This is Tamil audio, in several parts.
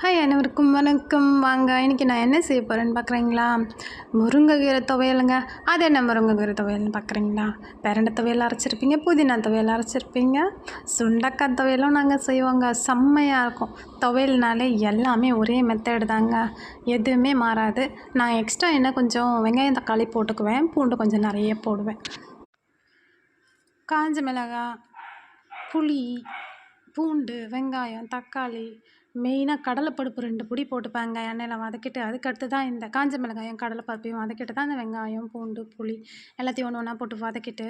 ஹாய் அனைவருக்கும் வணக்கம். வாங்க இன்றைக்கி நான் என்ன செய்ய போகிறேன்னு பார்க்குறீங்களா முருங்கைக்கீரை துவையலுங்க. அது என்ன முருங்கைக்கீரை துவையல்னு பார்க்குறீங்களா பிரண்டை துவையல் அரைச்சிருப்பீங்க புதினா துவையல் அரைச்சிருப்பீங்க. சுண்டக்காய் துவையலும் நாங்கள் செய்வோங்க. செம்மையாக இருக்கும். துவையல்னாலே எல்லாமே ஒரே மெத்தேடு தாங்க. எதுவுமே மாறாது. நான் எக்ஸ்ட்ரா என்ன கொஞ்சம் வெங்காயம் தக்காளி போட்டுக்குவேன். பூண்டு கொஞ்சம் நிறைய போடுவேன். காஞ்ச மிளகாய் புளி பூண்டு வெங்காயம் தக்காளி மெயினாக கடலைப்பருப்பு ரெண்டு பொடி போட்டுப்பாங்க. எண்ணெயில் வதக்கிட்டு அதுக்கடுத்து தான் இந்த காஞ்ச மிளகாயும் கடலைப்பருப்பையும் வதக்கிட்டு தான் இந்த வெங்காயம் பூண்டு புளி எல்லாத்தையும் ஒன்று ஒன்றா போட்டு வதக்கிட்டு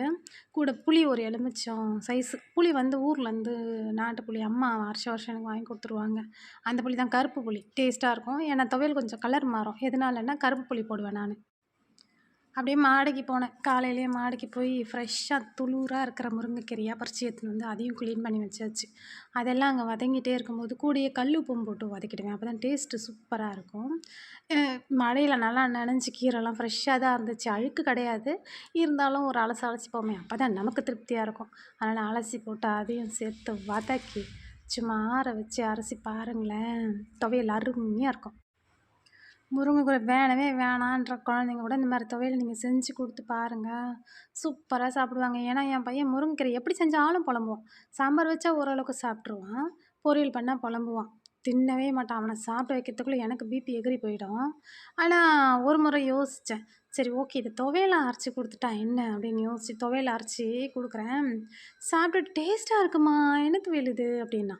கூட புளி ஒரு எலுமிச்சம் சைஸு புளி வந்து ஊர்லேருந்து நாட்டு புளி. அம்மா வருஷம் வருஷம் எனக்கு வாங்கி கொடுத்துருவாங்க. அந்த புளி தான் கருப்பு புளி. டேஸ்ட்டாக இருக்கும். ஏன்னா துவையல் கொஞ்சம் கலர் மாறும். எதனாலன்னா கருப்பு புளி போடுவேன் நான். அப்படியே மாடிக்கு போனேன். காலையிலேயே மாடிக்கு போய் ஃப்ரெஷ்ஷாக துளுராக இருக்கிற முருங்கைக்கீரையாக பறித்து எடுத்துன்னு வந்து அதையும் க்ளீன் பண்ணி வச்சாச்சு. அதெல்லாம் அங்கே வதங்கிட்டே இருக்கும்போது கூடயே கல் உப்பும் போட்டு வதக்கிடுவேன். அப்போ தான் டேஸ்ட்டு சூப்பராக இருக்கும் மழையில் நல்லா நனைஞ்சி கீரைலாம் ஃப்ரெஷ்ஷாக தான் இருந்துச்சு. அழுக்கு கிடையாது. இருந்தாலும் ஒரு அலசி அலசி போமே அப்போ தான் நமக்கு திருப்தியாக இருக்கும். அதனால் அலசி போட்டு அதையும் சேர்த்து வதக்கி சும்மா ஆற வச்சு அரைச்சி பாருங்களேன். துவையல் அருமையாக இருக்கும். முருங்கைக்கீரை வேணவே வேணான்ற குழந்தைங்க கூட இந்த மாதிரி துவையல் நீங்கள் செஞ்சு கொடுத்து பாருங்கள் சூப்பராக சாப்பிடுவாங்க. ஏன்னா என் பையன் முருங்கைக்கீரை எப்படி செஞ்சாலும் புலம்புவான். சாம்பார் வச்சா ஓரளவுக்கு சாப்பிட்ருவான் பொரியல் பண்ணால் புலம்புவான். தின்னவே மாட்டான். அவனை சாப்பிட வைக்கிறதுக்குள்ளே எனக்கு பிபி எகிரி போயிடும். ஆனால் ஒரு முறை யோசித்தேன் சரி ஓகே இது துவையலை அரைச்சி கொடுத்துட்டா என்ன அப்படின்னு யோசிச்சு துவையல் அரைச்சி கொடுக்குறேன். சாப்பிட்டு டேஸ்ட்டாக இருக்குமா? என்ன துவையல் இது? அப்படின்னா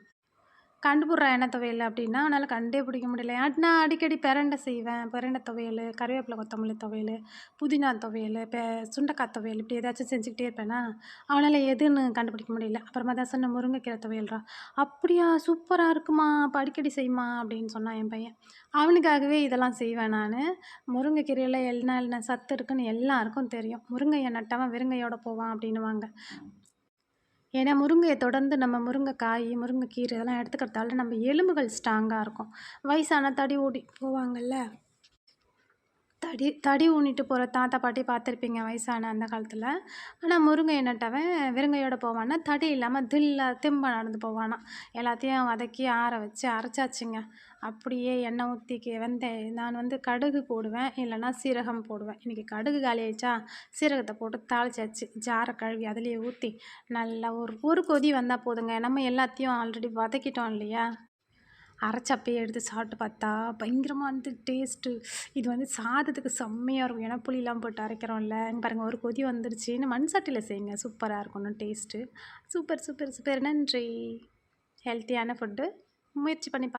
கண்டுபிடுறா என்ன துவையல் அப்படின்னா அவனால் கண்டே பிடிக்க முடியல. நான் அடிக்கடி பிரண்டை செய்வேன். பெரண்டை துவையல் கருவேப்பிலை கொத்தமல்லி துவையல் புதினா துவையல் இப்போ சுண்டக்காய் துவையல் இப்படி ஏதாச்சும் செஞ்சுக்கிட்டே இருப்பேனா அவனால் எதுன்னு கண்டுபிடிக்க முடியல. அப்புறமா தான் சொன்ன முருங்கைக்கீரை துவையல்றா. அப்படியா? சூப்பராக இருக்குமா? அப்போ அடிக்கடி செய்யுமா? அப்படின்னு சொன்னான் என் பையன். அவனுக்காகவே இதெல்லாம் செய்வேன் நான். முருங்கைக்கீரையில் என்ன என்ன சத்து இருக்குன்னு எல்லாருக்கும் தெரியும். முருங்கையை நட்டவன் வெறுங்கையோட போவான் அப்படின்னுவாங்க. ஏன்னா முருங்கையை தொடர்ந்து நம்ம முருங்கைக்காய் முருங்கைக்கீரை இதெல்லாம் எடுத்துக்கிறதால நம்ம எலும்புகள் ஸ்ட்ராங்காக இருக்கும். வயசான தடி ஓடி போவாங்கள்ல தடி தடி ஊனிட்டு போகிற தாத்தா பாட்டி பார்த்துருப்பீங்க வயசான அந்த காலத்தில். ஆனால் முருங்கை நட்டவன் வெறுங்கையோடு போவான்னா தடி இல்லாமல் தில்ல திம்ப நடந்து போவானா. எல்லாத்தையும் வதக்கி ஆற வச்சு அரைச்சாச்சுங்க. அப்படியே எண்ணெய் ஊற்றிக்கு வெந்தயம் நான் வந்து கடுகு போடுவேன் இல்லைன்னா சீரகம் போடுவேன். இன்றைக்கி கடுகு காலி ஆயிடுச்சா சீரகத்தை போட்டு தாளிச்சாச்சு. ஜாரை கழுவி அதுலேயே ஊற்றி நல்லா ஒரு ஒரு கொதி வந்தால் போதுங்க. நம்ம எல்லாத்தையும் ஆல்ரெடி வதக்கிட்டோம் இல்லையா? அரைச்சி அப்பயே எடுத்து சாப்பிட்டு பார்த்தா பயங்கரமாக வந்து டேஸ்ட்டு இது வந்து சாதத்துக்கு செம்மையாக இருக்கும். ஏன்னா புளியெலாம் போட்டு அரைக்கிறோம்ல. பாருங்கள் ஒரு கொதி வந்துருச்சுன்னு மண் சட்டியில் செய்யுங்க. சூப்பராக இருக்கணும் டேஸ்ட்டு சூப்பர் சூப்பர் சூப்பர். நன்றி. ஹெல்த்தியான ஃபுட்டு முயற்சி பண்ணி